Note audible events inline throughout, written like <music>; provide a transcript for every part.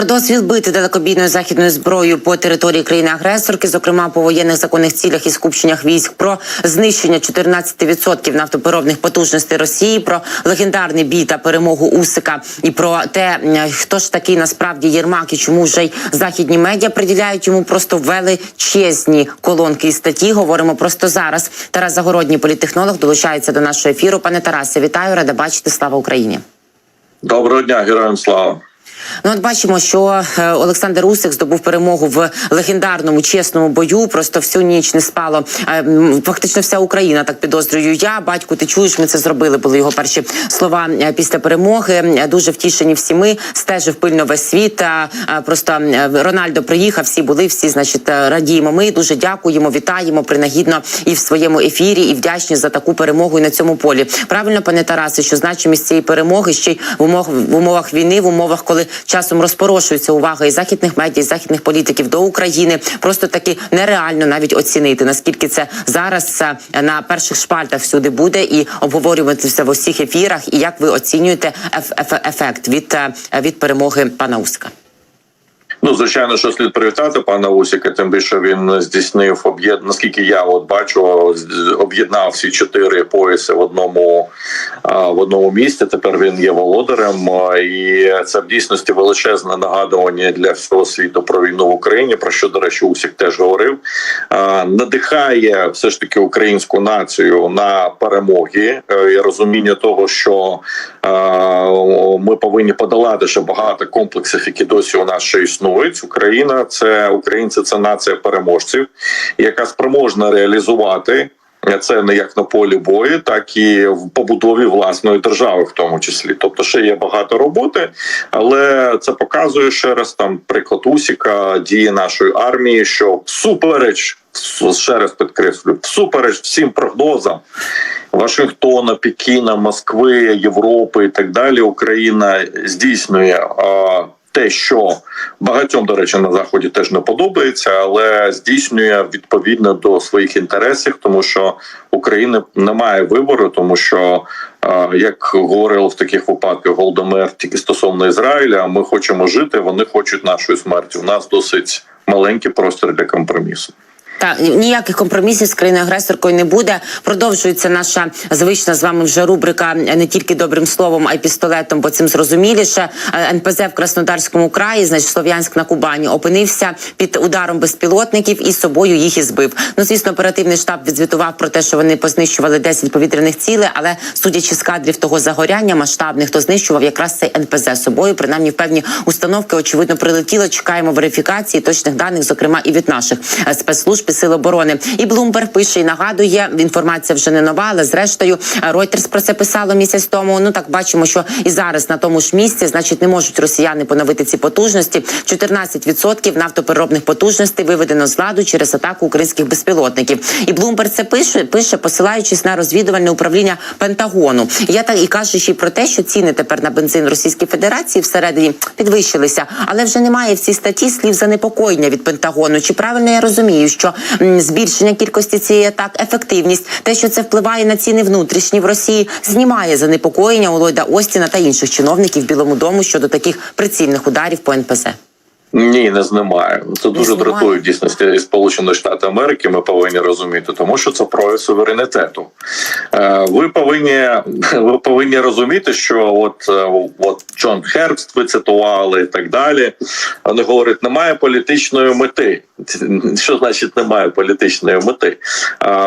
Про дозвіл бити далекобійною західною зброєю по території країни-агресорки, зокрема по воєнних законних цілях і скупченнях військ, про знищення 14% нафтопереробних потужностей Росії, про легендарний бій та перемогу Усика і про те, хто ж такий насправді Єрмак і чому вже й західні медіа приділяють йому просто величезні колонки і статті. Говоримо просто зараз. Тарас Загородній політтехнолог долучається до нашого ефіру. Пане Тарасе, вітаю, рада бачити. Слава Україні. Доброго дня, героям слава. Ну, от бачимо, що е, Олександр Усик здобув перемогу в легендарному чесному бою. Просто всю ніч не спало. Фактично, вся Україна так підозрюю. Я батьку, ти чуєш, ми це зробили. Були його перші слова е, після перемоги. Е, Дуже втішені всі ми. Стежив пильно весь світ. Просто Рональдо приїхав. Всі були, всі, значить, радіємо. Ми дуже дякуємо, вітаємо принагідно і в своєму ефірі, і вдячні за таку перемогу і на цьому полі. Правильно, пане Тарасе, що значимість цієї перемоги ще й в умовах в умовах війни, в умовах, коли часом розпорошується увага і західних медіа, і західних політиків до України, просто таки нереально навіть оцінити наскільки це зараз е, на перших шпальтах всюди буде і обговорюватися в усіх ефірах. І як ви оцінюєте еф- еф- ефект від, е, від перемоги пана Уска? Ну, звичайно, що слід привітати пана Усіка, тим більше він здійснив об'єд... наскільки я от бачу, об'єднав всі чотири пояси в одному в одному місці. Тепер він є володарем, і це в дійсності величезне нагадування для всього світу про війну в Україні. Про що до речі, Усік теж говорив. Надихає все ж таки українську націю на перемоги е, і розуміння того, що ми повинні подолати ще багато комплексів, які досі у нас ще існують. Україна це українці, це нація переможців, яка спроможна реалізувати. Це не як на полі бою, так і в побудові власної держави, в тому числі. Тобто, ще є багато роботи, але це показує ще раз там приклад Усіка дії нашої армії, що всупереч ще раз підкреслюю, всупереч всім прогнозам Вашингтона, Пекіна, Москви, Європи і так далі, Україна здійснює. А, те, що багатьом, до речі, на заході теж не подобається, але здійснює відповідно до своїх інтересів, тому що України немає вибору, тому що е, як говорили в таких випадках Голдомер тільки стосовно Ізраїля, ми хочемо жити, вони хочуть нашої смерті. У нас досить маленький простір для компромісу. Та ніяких компромісів з країною агресоркою не буде. Продовжується наша звична з вами вже рубрика не тільки добрим словом, а й пістолетом, бо цим зрозуміліше. Е, НПЗ в Краснодарському краї, значить Слов'янськ на Кубані, опинився під ударом безпілотників і собою їх і збив. Ну звісно, оперативний штаб відзвітував про те, що вони познищували 10 повітряних цілей, але судячи з кадрів того загоряння масштабних, то знищував якраз цей НПЗ собою. Принаймні в певні установки очевидно прилетіло. Чекаємо верифікації точних даних, зокрема і від наших е, спецслужб і сил оборони. І Блумберг пише і нагадує. Інформація вже не нова, але зрештою Reuters про це писало місяць тому. Ну так бачимо, що і зараз на тому ж місці, значить, не можуть росіяни поновити ці потужності. 14% нафтопереробних потужностей виведено з ладу через атаку українських безпілотників. І Блумберг це пише, пише, посилаючись на розвідувальне управління Пентагону. Я так і кажу ще про те, що ціни тепер на бензин Російської Федерації всередині підвищилися, але вже немає в цій статті слів занепокоєння від Пентагону. Чи правильно я розумію, що збільшення кількості цієї атак, ефективність, те, що це впливає на ціни внутрішні в Росії, знімає занепокоєння у Ллойда Остіна та інших чиновників Білому дому щодо таких прицільних ударів по НПЗ. Ні, не знімає. Це дуже дратує і Сполучені Штати Америки. Ми повинні розуміти, тому що це прояв суверенітету. Е, Ви повинні <laughs> ви повинні розуміти, що от е, от Джон Хербст ви цитували і так далі. Вони говорять, немає політичної мети. Що значить немає політичної мети?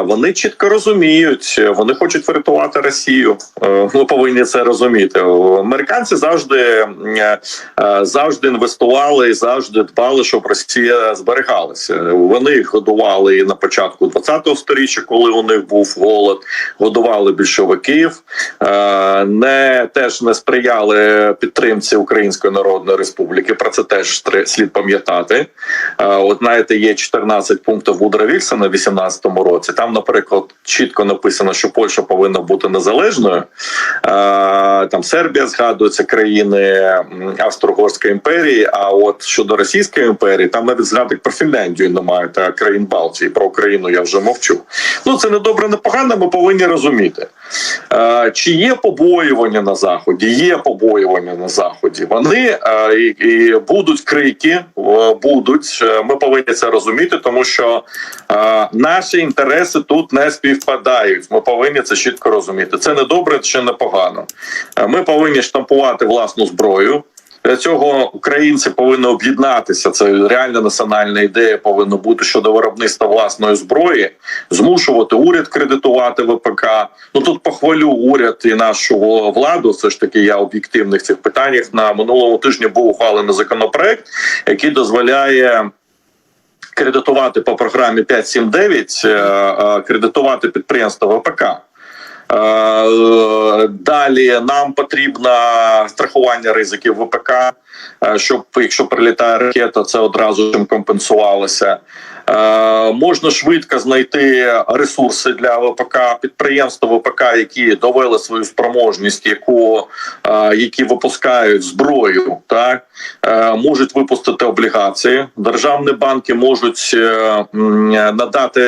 Вони чітко розуміють, вони хочуть врятувати Росію. Е, Ми повинні це розуміти. Американці завжди е, е, завжди інвестували і завжди дбали, щоб Росія зберігалася. Вони годували і на початку 20-го сторіччя, коли у них був голод, годували більшовиків, не теж не сприяли підтримці Української Народної Республіки. Про це теж слід пам'ятати. От знаєте, є 14 пунктів Вудра Вільсона в 18-му році. Там, наприклад, чітко написано, що Польща повинна бути незалежною. Е, Там Сербія згадується країни Австро-Угорської імперії. А от щодо Російської імперії, там навіть згадок про Фінляндію немає та країн Балтії. Про Україну я вже мовчу. Ну це не добре, не погано. Ми повинні розуміти. Е, Чи є побоювання на заході? Є побоювання на заході. Вони е, і, будуть крики, будуть. Ми повинні це розуміти, тому що е, наші інтереси тут не співпадають. Ми повинні це чітко розуміти. Це не добре, чи не погано. Е, Ми повинні штампувати власну зброю. Для цього українці повинні об'єднатися. Це реальна національна ідея повинна бути щодо виробництва власної зброї, змушувати уряд кредитувати ВПК. Ну тут похвалю уряд і нашу владу. Все ж таки, я об'єктивних цих питаннях на минулому тижні був ухвалений законопроект, який дозволяє. Кредитувати по програмі 579, е, е, кредитувати підприємство ВПК. Е, Далі нам потрібно страхування ризиків ВПК, щоб якщо прилітає ракета, це одразу чим компенсувалося. Е, Можна швидко знайти ресурси для ВПК, підприємства ВПК, які довели свою спроможність, яку е, які випускають зброю, так е, можуть випустити облігації. Державні банки можуть надати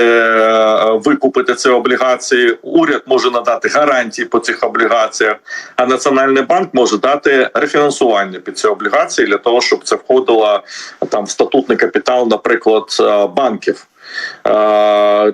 викупити ці облігації. Уряд може надати гарантії по цих облігаціях, а національний банк може дати рефінансування під ці облігації для того, щоб це входило там в статутний капітал, наприклад, е, банків.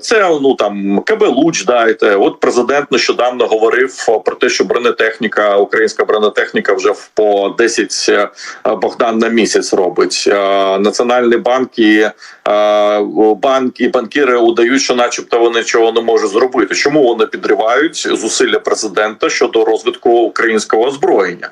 Це ну там КБ Луч дайте. От президент нещодавно говорив про те, що бронетехніка, українська бронетехніка вже по 10 е, Богдан на місяць робить. Е, Національний банк і е, банк і банкіри удають, що, начебто, вони чого не можуть зробити. Чому вони підривають зусилля президента щодо розвитку українського озброєння?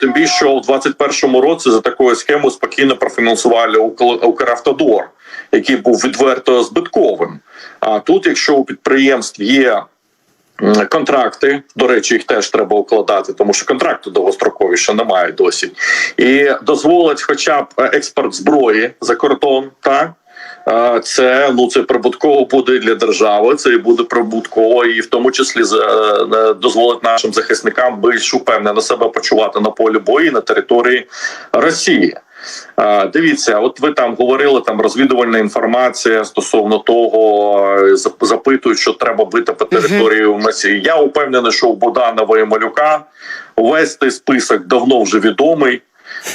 Тим більше, у 2021 році за такою схемою спокійно профінансували Укравтодор який був відверто збитковим. А тут, якщо у підприємств є контракти, до речі, їх теж треба укладати, тому що контракти довгострокові ще немає досі, і дозволить, хоча б е, експорт зброї за кордон, так. Е, Це ну це прибутково буде для держави. Це і буде прибутково, і в тому числі е, дозволить нашим захисникам більш упевнено себе почувати на полі бою на території Росії. Дивіться, от ви там говорили там розвідувальна інформація стосовно того, е, запитують, що треба бити по території масі. Я упевнений, що у Боданова і Малюка увесь цей список давно вже відомий.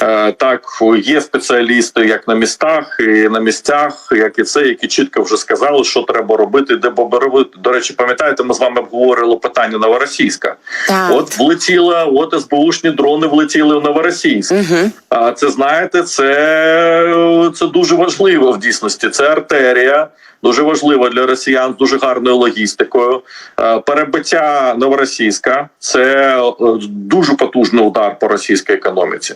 Е, Так, є спеціалісти як на містах, і на місцях, як і це, які чітко вже сказали, що треба робити, де робити. До речі, пам'ятаєте, ми з вами обговорили питання Новоросійська. Так. От влетіла, от СБУшні дрони влетіли в Новоросійськ. Угу. А це знаєте, це, це дуже важливо в дійсності. Це артерія, дуже важлива для росіян з дуже гарною логістикою. Е, Перебиття новоросійська це е, дуже потужний удар по російській економіці.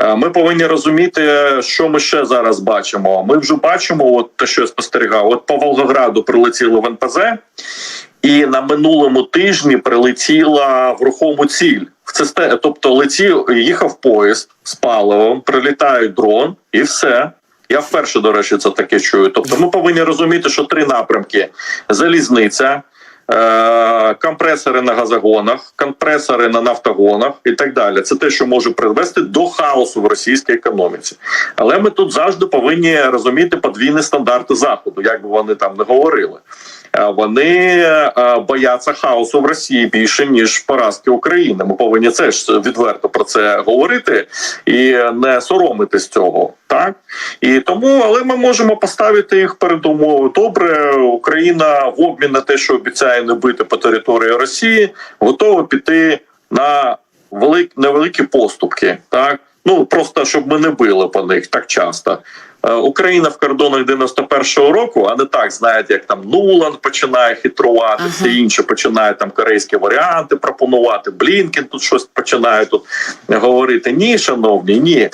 Е, Ми повинні розуміти, що ми ще зараз бачимо. Ми вже бачимо, от те, що я спостерігав, от по Волгограду прилетіли в НПЗ. І на минулому тижні прилетіла в рухому ціль. В цисте, тобто летів, їхав поїзд з паливом, прилітає дрон, і все. Я вперше, до речі, це таке чую. Тобто, ми повинні розуміти, що три напрямки: залізниця, компресори на газогонах, компресори на нафтогонах і так далі. Це те, що може привести до хаосу в російській економіці. Але ми тут завжди повинні розуміти подвійні стандарти заходу, як би вони там не говорили. Е, Вони е, бояться хаосу в Росії більше ніж поразки України. Ми повинні це ж відверто про це говорити і не соромитись цього. Так і тому, але ми можемо поставити їх перед умовою. Добре, Україна в обмін на те, що обіцяє не бити по території Росії, готова піти на велик, невеликі поступки. Так ну просто щоб ми не били по них так часто. Е, Україна в кордонах 91-го року, а не так знаєте, як там Нуланд починає хитрувати, Ага. всі інші починають там корейські варіанти пропонувати. Блінкен тут щось починає тут говорити. Ні, шановні, ні.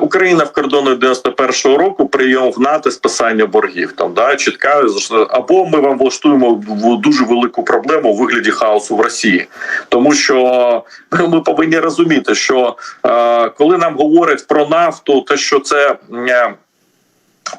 Україна в кордонах 91-го року прийом в НАТО списання боргів. Там да чітка або ми вам влаштуємо дуже велику проблему у вигляді хаосу в Росії, тому що ми повинні розуміти, що е, коли нам говорять про нафту, те, що це. е,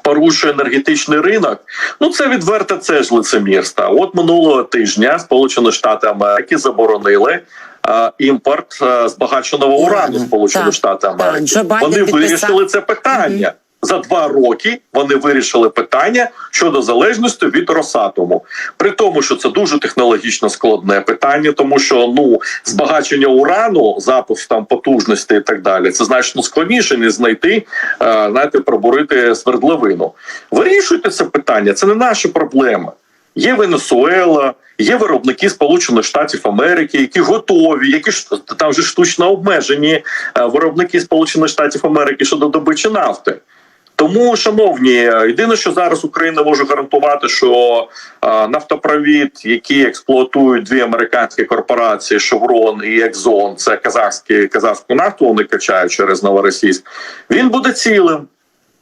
порушує енергетичний ринок. Ну це відверто це ж лицемірство. От минулого тижня Сполучені Штати Америки заборонили. е, Імпорт е, збагаченого урану. Сполучених Штатів. Америки. Вони вирішили це питання. За два роки вони вирішили питання щодо залежності від Росатому. При тому, що це дуже технологічно складне питання, тому що ну збагачення урану, запуск там потужності і так далі, це значно складніше ніж знайти, е, знаєте, пробурити свердловину. Вирішуйте це питання, це не наша проблема. Є Венесуела, є виробники Сполучених Штатів Америки, які готові, які ж там же штучно обмежені е, виробники Сполучених Штатів Америки щодо добичі нафти. Тому, шановні, єдине, що зараз Україна може гарантувати, що нафтопровід, який експлуатують дві американські корпорації Шеврон і Екзон, це казахські казахську нафту вони качають через Новоросійськ, він буде цілим,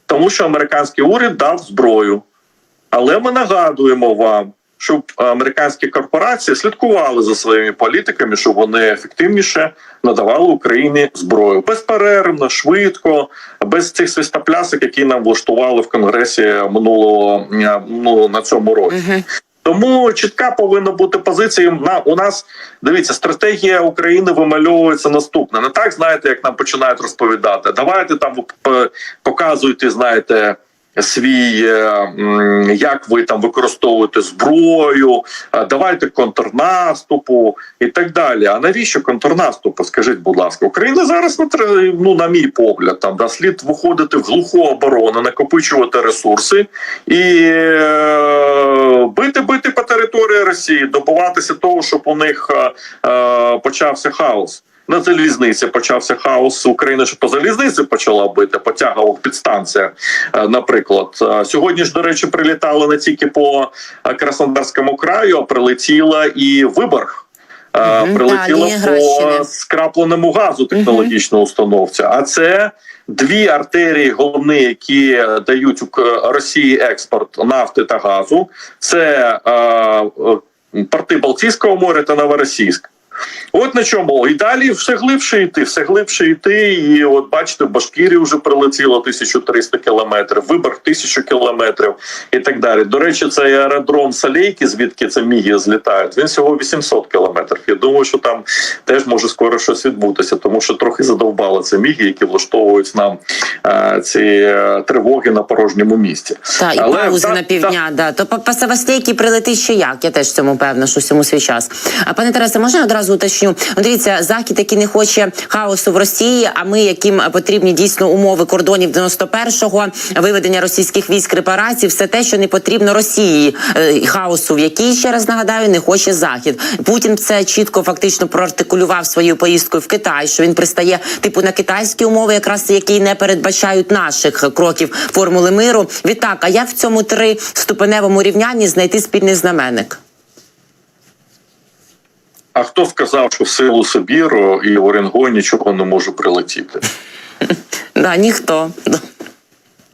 тому що американський уряд дав зброю. Але ми нагадуємо вам, щоб американські корпорації слідкували за своїми політиками, щоб вони ефективніше надавали Україні зброю безперервно, швидко, без цих свистоплясок, які нам влаштували в конгресі минулого е, ну, на цьому році. Тому чітка повинна бути позиція. На у нас дивіться, стратегія України вимальовується наступна. Не так знаєте, як нам починають розповідати. Давайте там показуйте, знаєте. Свій е, як ви там використовуєте зброю, е, давайте контрнаступу і так далі. А навіщо контрнаступу? Скажіть, будь ласка, Україна зараз ну, на мій погляд, там да слід виходити в глуху оборону, накопичувати ресурси і е, бити бити по території Росії, добуватися того, щоб у них почався хаос. На залізниці почався хаос. Україна ж по залізниці почала бити по тягових підстанціях. Е, Наприклад, Е, сьогодні ж до речі прилітали не тільки по е, Краснодарському краю, а прилетіла і Виборг. Мгм, Прилетіло та, по скрапленому газу технологічно установці. А це дві артерії головні, які дають Росії експорт нафти та газу. Це е, порти Балтійського моря та Новоросійськ. От на чому і далі все глибше йти, все глибше йти. І от бачите, в Башкірі вже прилетіло 1300 кілометрів, вибор 1000 кілометрів і так далі. До речі, цей аеродром Салейки, звідки це міги злітають, він всього 800 кілометрів. Я думаю, що там теж може скоро щось відбутися, тому що трохи задовбали це міги, які влаштовують нам е, ці е, тривоги на порожньому місці. Та і Але, паузи так, на півдня. Да то по, Севастейки прилетить ще як. Я теж в цьому певна, що всьому свій час. А пане Тарасе, можна я одразу уточню? Ну, дивіться, захід, який не хоче хаосу в Росії. А ми, яким потрібні дійсно умови кордонів 91-го, виведення російських військ, репарацій, все те, що не потрібно Росії, е, хаосу, в якій ще раз нагадаю, не хоче захід. Путін це чітко фактично проартикулював своєю поїздкою в Китай, що він пристає типу на китайські умови, якраз які не передбачають наших кроків формули миру. Відтак, а як в цьому триступеневому рівнянні знайти спільний знаменник? А хто сказав, що в силу Сибіру і в Оренгон нічого не може прилетіти? <laughs> Да, ніхто.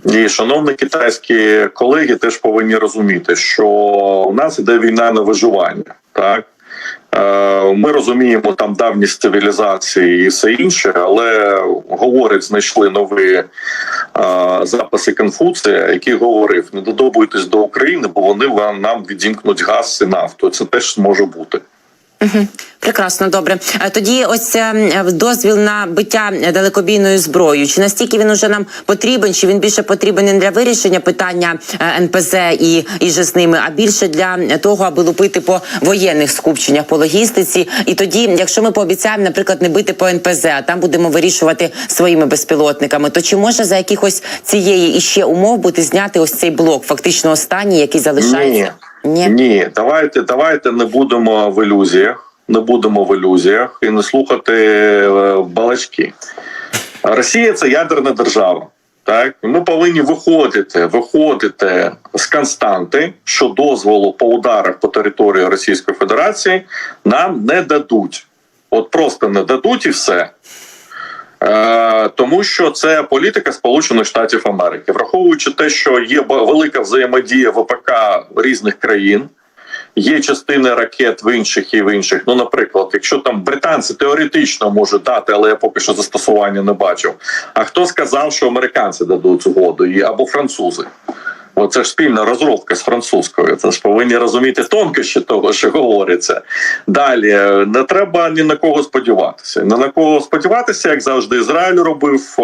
І шановні китайські колеги теж повинні розуміти, що у нас іде війна на виживання. Так Е, ми розуміємо там давність цивілізації і все інше, але говорить, знайшли нові е, записи Конфуція, який говорив: не додобуйтесь до України, бо вони вам нам відімкнуть газ і нафту. Це теж може бути. Прекрасно, добре. Е, Тоді ось е, дозвіл на биття далекобійною зброєю. Чи настільки він уже нам потрібен? Чи він більше потрібен не для вирішення питання е, НПЗ і, і же з ними, а більше для того, аби лупити по воєнних скупченнях по логістиці? І тоді, якщо ми пообіцяємо, наприклад, не бити по НПЗ, а там будемо вирішувати своїми безпілотниками, то чи може за якихось цієї іще умов бути зняти ось цей блок, фактично останній, який залишається? Ні. Ні, давайте, давайте не будемо в ілюзіях. Не будемо в ілюзіях і не слухати е, балачки. Росія це ядерна держава. Так, ми повинні виходити, виходити з константи, що дозволу по ударах по території Російської Федерації нам не дадуть. От просто не дадуть і все. Е, тому що це політика Сполучених Штатів Америки, враховуючи те, що є велика взаємодія ВПК різних країн, є частини ракет в інших і в інших. Ну, наприклад, якщо там британці теоретично можуть дати, але я поки що застосування не бачив. А хто сказав, що американці дадуть згоду або французи? Бо це ж спільна розробка з французькою. Це ж повинні розуміти тонкощі того, що говориться. Далі не треба ні на кого сподіватися. Не на кого сподіватися, як завжди, Ізраїль робив е,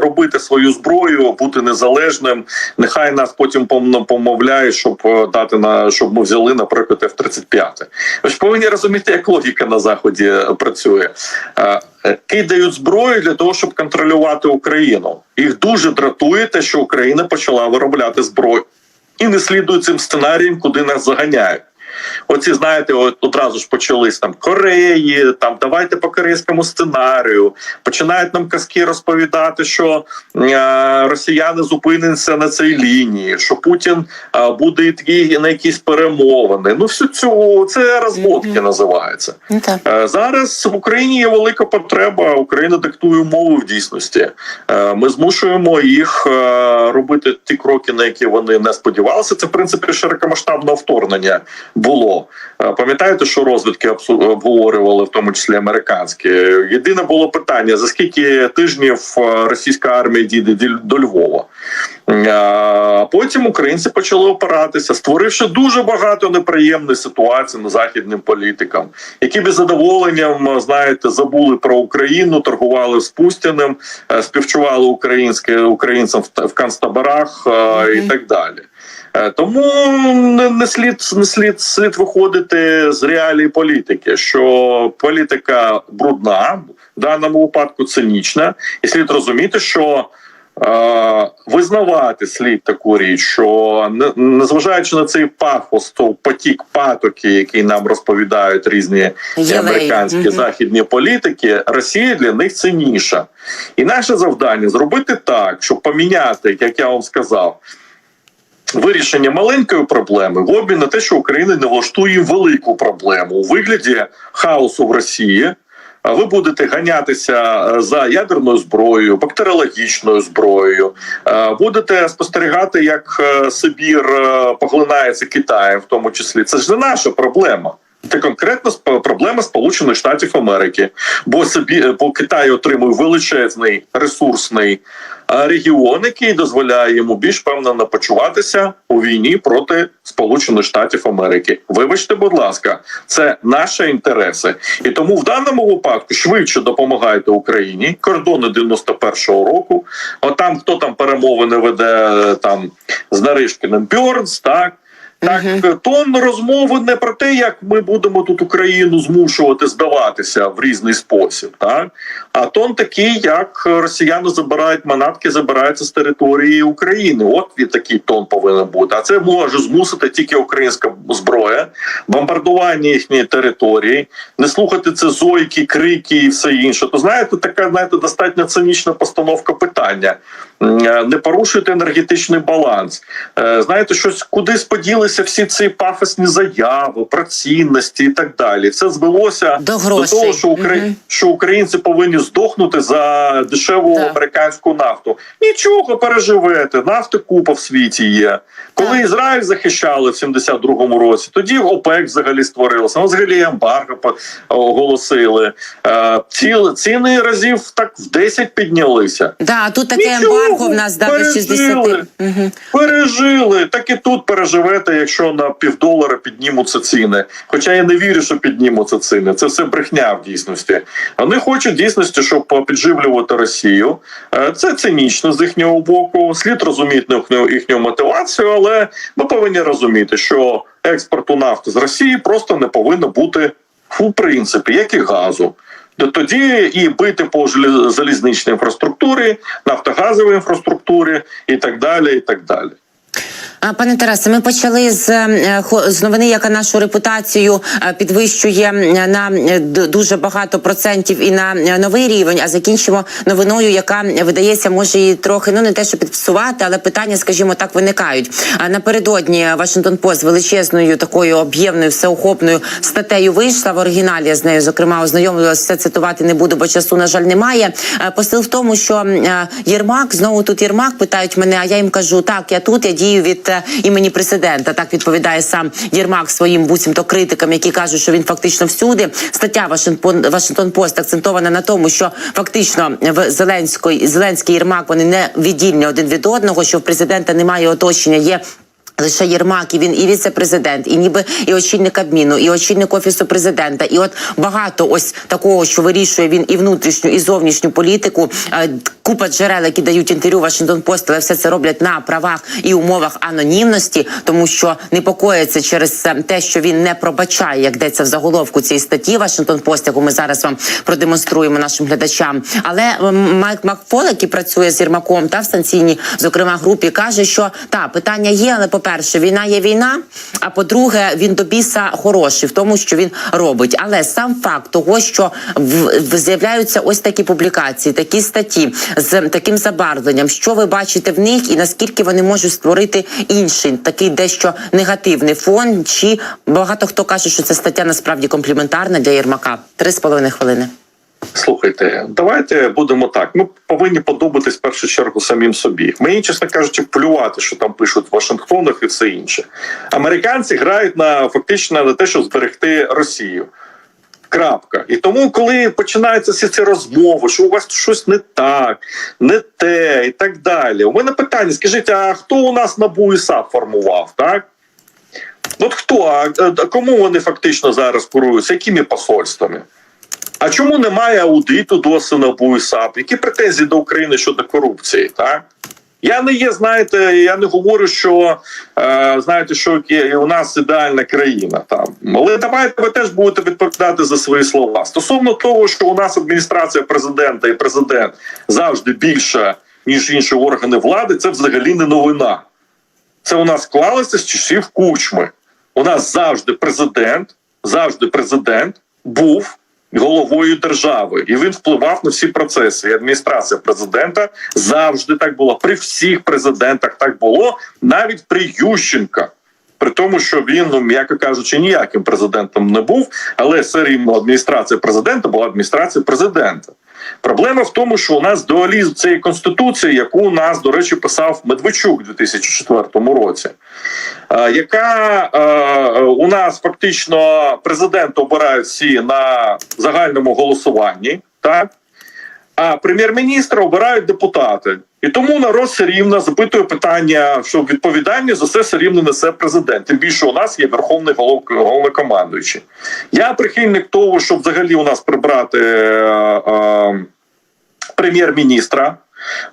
робити свою зброю, бути незалежним. Нехай нас потім пом- помовляють, щоб е, дати на щоб ми взяли, наприклад, F-35. Ви ж повинні розуміти, як логіка на заході е, працює. Кидають зброю для того, щоб контролювати Україну. Їх дуже дратує те, що Україна почала виробляти зброю і не слідують цим сценаріям, куди нас заганяють. Оці, знаєте, от одразу ж почались там Кореї, там давайте по корейському сценарію. Починають нам казки розповідати, що е, росіяни зупиняться на цій лінії, що Путін е, буде йти на якісь перемовини. Ну, всю цю це розводки називається. Ну. Е, Зараз в Україні є велика потреба. Україна диктує умови в дійсності. Е, Ми змушуємо їх е, робити ті кроки, на які вони не сподівалися. Це в принципі широкомасштабне вторгнення було. Е, Пам'ятаєте, що розвідки обговорювали, в тому числі американські. Єдине було питання: за скільки тижнів е, російська армія дійде до Львова? А потім українці почали опиратися, створивши дуже багато неприємних ситуацій на західним політикам, які без задоволенням знаєте забули про Україну, торгували з Пустіним, е, співчували українське українцям в, канцтаборах е, і так далі. Е, Тому не, не слід не слід слід виходити з реалій політики, що політика брудна, в даному випадку цинічна, і слід розуміти, що визнавати слід таку річ, що не- незважаючи на цей пафос, то потік патоки, який нам розповідають різні американські Мгм. західні політики, Росія для них цінніша. І наше завдання зробити так, щоб поміняти, як я вам сказав. Вирішення маленької проблеми в обмін на те, що Україна не влаштує велику проблему у вигляді хаосу в Росії. Ви будете ганятися е, за ядерною зброєю, бактеріологічною зброєю, е, будете спостерігати, як е, Сибір поглинається Китаєм, в тому числі. Це ж не наша проблема. Це конкретно проблема Сполучених Штатів Америки, бо собі бо Китай отримує величезний ресурсний е, регіон, який дозволяє йому більш певно почуватися у війні проти Сполучених Штатів Америки. Вибачте, будь ласка, це наші інтереси, і тому в даному випадку швидше допомагайте Україні. Кордони 91-го року. Отам хто там перемовини веде е, там з Наришкіним Бьорнс, так. Так, тон розмови не про те, як ми будемо тут Україну змушувати здаватися в різний спосіб, так а тон такий, як росіяни забирають манатки, забираються з території України. От і такий тон повинен бути. А це може змусити тільки українська зброя, бомбардування їхньої території, не слухати це зойки, крики і все інше. То знаєте, така знаєте, достатньо цинічна постановка питання. Е, Не порушуйте енергетичний баланс. Е, Знаєте, щось куди споділися всі ці пафосні заяви, про цінності і так далі. Це звелося До до того, що Украї... Мгм. що українці повинні здохнути за дешеву Так. американську нафту. Нічого переживете. Нафти купа в світі є. Коли Так. Ізраїль захищали в 72-му році, тоді ОПЕК взагалі створилося. Ну, взагалі ембарго оголосили. Е, Ціли ціни разів так в 10 піднялися. Да, тут таке Нічого, ембарго в нас да, до пережили. 60. Угу. Пережили, так і тут переживете, якщо на півдолара піднімуться ціни. Хоча я не вірю, що піднімуться ціни. Це все брехня в дійсності. Вони хочуть дійсності, щоб підживлювати Росію. Е, Це цинічно з їхнього боку. Слід розуміти їхню, мотивацію, але ми повинні розуміти, що експорту нафти з Росії просто не повинно бути в принципі, як і газу. То Тоді і бити по залізничній інфраструктурі, нафтогазовій інфраструктурі і так далі. і так далі. Пане Тарасе, ми почали з, е, з новини, яка нашу репутацію е, підвищує на дуже багато процентів і на е, новий рівень. А закінчимо новиною, яка видається, може і трохи ну не те, що підпсувати, але питання, скажімо так, виникають. Напередодні Вашингтон Пост величезною такою об'ємною всеохопною статтею вийшла в оригіналі. Я з нею зокрема ознайомилася. Все цитувати не буду, бо часу на жаль немає. Посил в тому, що Єрмак знову тут Єрмак питають мене. А я їм кажу: так, я тут я дію від е, імені президента. Так відповідає сам Єрмак своїм буцімто критикам, які кажуть, що він фактично всюди. Стаття Вашингтон Вашингтон Пост акцентована на тому, що фактично в Зеленської Зеленський Єрмак вони не віддільні один від одного, що в президента немає оточення. Є Лише Єрмак, і він і віце-президент, і ніби і очільник Кабміну, і очільник офісу президента. І от багато ось такого, що вирішує він і внутрішню, і зовнішню політику. Е, Купа джерел, які дають інтерв'ю Вашингтон Пост, але все це роблять на правах і умовах анонімності, тому що непокоїться через те, що він не пробачає, як йдеться в заголовку цієї статті Вашингтон Пост, яку ми зараз вам продемонструємо нашим глядачам. Але Майк Макфол, який працює з Єрмаком та в санкційній, зокрема групі, каже, що та питання є, але по-перше, війна є війна. А по-друге, він до біса хороший в тому, що він робить. Але сам факт того, що в, з'являються ось такі публікації, такі статті з таким забарвленням, що ви бачите в них, і наскільки вони можуть створити інший такий дещо негативний фон, чи багато хто каже, що ця стаття насправді компліментарна для Єрмака. Три з половиною хвилини. Слухайте, давайте будемо так. Ми повинні подобатись в першу чергу самим собі. Мені, чесно кажучи, плювати, що там пишуть в Вашингтонах і все інше. Американці грають на фактично на те, щоб зберегти Росію. Крапка. І тому, коли починаються всі ці розмови, що у вас щось не так, не те і так далі. У мене питання: скажіть, а хто у нас НАБУ і формував, так? От хто? А а кому вони фактично зараз керуються? Якими посольствами? А чому немає аудиту до НАБУ і САП? Які претензії до України щодо корупції? Так? Я не є, знаєте, я не говорю, що е, знаєте, що у нас ідеальна країна там. Але давайте ви теж будете відповідати за свої слова. Стосовно того, що у нас адміністрація президента і президент завжди більша, ніж інші органи влади, це взагалі не новина. Це у нас склалося з часів кучми. У нас завжди президент, завжди президент був головою держави, і він впливав на всі процеси. І адміністрація президента завжди так була. При всіх президентах так було, навіть при Ющенка. При тому, що він, ну м'яко кажучи, ніяким президентом не був, але все рівно адміністрація президента була адміністрація президента. Проблема в тому, що у нас дуалізм цієї конституції, яку нас, до речі, писав Медведчук у 2004 році, е, яка е, у нас фактично президент обирають всі на загальному голосуванні, так? А прем'єр-міністра обирають депутати. І тому народ все рівно запитує питання, що відповідальність за це все рівно несе президент. Тим більше у нас є верховний голов, головнокомандуючий. Я прихильник того, щоб взагалі у нас прибрати е, е, прем'єр-міністра,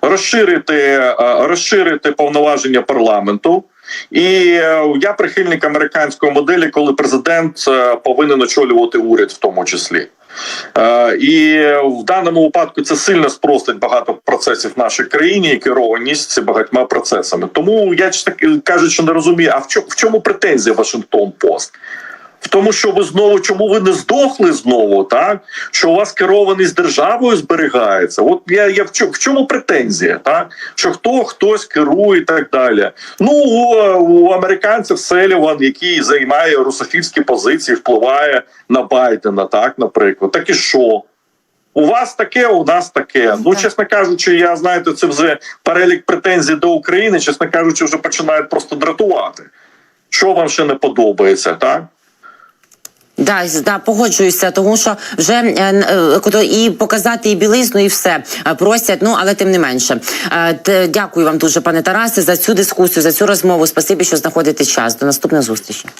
розширити, е, розширити повноваження парламенту. І е, я прихильник американської моделі, коли президент е, повинен очолювати уряд, в тому числі. Е, І в даному випадку це сильно спростить багато процесів в нашій країні і керованість багатьма процесами. Тому я чесно кажучи, не розумію, а в чому претензія Вашингтон Пост? В тому, що ви знову чому ви не здохли знову, так що у вас керованість державою зберігається. От я, я в чому в чому претензія, так що хто хтось керує і так далі. Ну у, у американців Селіван, який займає русофільські позиції, впливає на Байдена, так наприклад, так і що? У вас таке, у нас таке. Ну, чесно кажучи, я знаєте, це вже перелік претензій до України, чесно кажучи, вже починають просто дратувати. Що вам ще не подобається, так? Да, да, погоджуюся, тому що вже е, е, і показати і білизну, і все е, просять. Ну але тим не менше. Е, Дякую вам дуже, пане Тарасе, за цю дискусію, за цю розмову. Спасибі, що знаходите час. До наступних зустрічей.